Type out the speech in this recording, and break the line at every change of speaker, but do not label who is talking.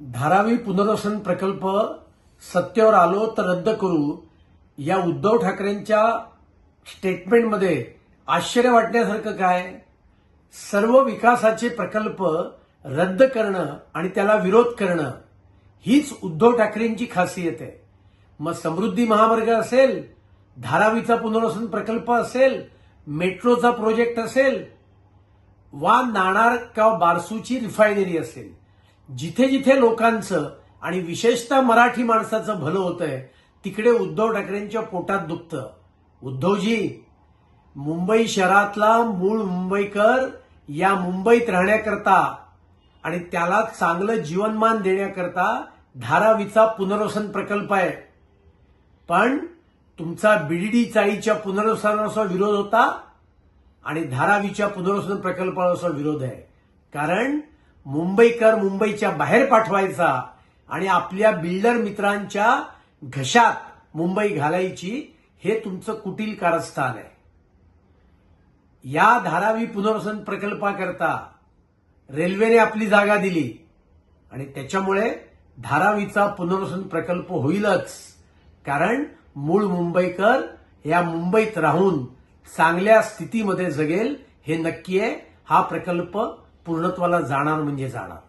धारावी पुनर्वसन प्रकल्प सत्तेवर आलो तर रद्द करू या उद्धव ठाकरेंच्या स्टेटमेंटमध्ये आश्चर्य वाटण्यासारखं काय? सर्व विकासाचे प्रकल्प रद्द करणं आणि त्याला विरोध करणं हीच उद्धव ठाकरेंची खासियत आहे. मग समृद्धी महामार्ग असेल धारावीचा पुनर्वसन प्रकल्प असेल मेट्रोचा प्रोजेक्ट असेल वा नाणार किंवा बारसूची रिफायनरी असेल? जिथे जिथे लोकांचं आणि विशेषतः मराठी माणसाचं भलं होतंय तिकडे उद्धव ठाकरेंच्या पोटात दुखतं. उद्धवजी मुंबई शहरातला मूळ मुंबईकर या मुंबईत राहण्याकरता आणि त्याला चांगलं जीवनमान देण्याकरता धारावीचा पुनर्वसन प्रकल्प आहे. पण तुमचा बीडीडी चाळीच्या पुनर्वसनाचा विरोध होता आणि धारावीच्या पुनर्वसन प्रकल्पाचा विरोध आहे. कारण मुंबईकर मुंबईच्या बाहेर पाठवायचा आणि आपल्या बिल्डर मित्रांच्या घशात मुंबई घालायची हे तुमचं कुटील कारस्थान आहे. या धारावी पुनर्वसन प्रकल्पाकरता रेल्वेने आपली जागा दिली आणि त्याच्यामुळे धारावीचा पुनर्वसन प्रकल्प होईलच. कारण मूळ मुंबईकर या मुंबईत राहून चांगल्या स्थितीमध्ये जगेल हे नक्की आहे. हा प्रकल्प पूर्णत्वाला जाणार म्हणजे जाणार.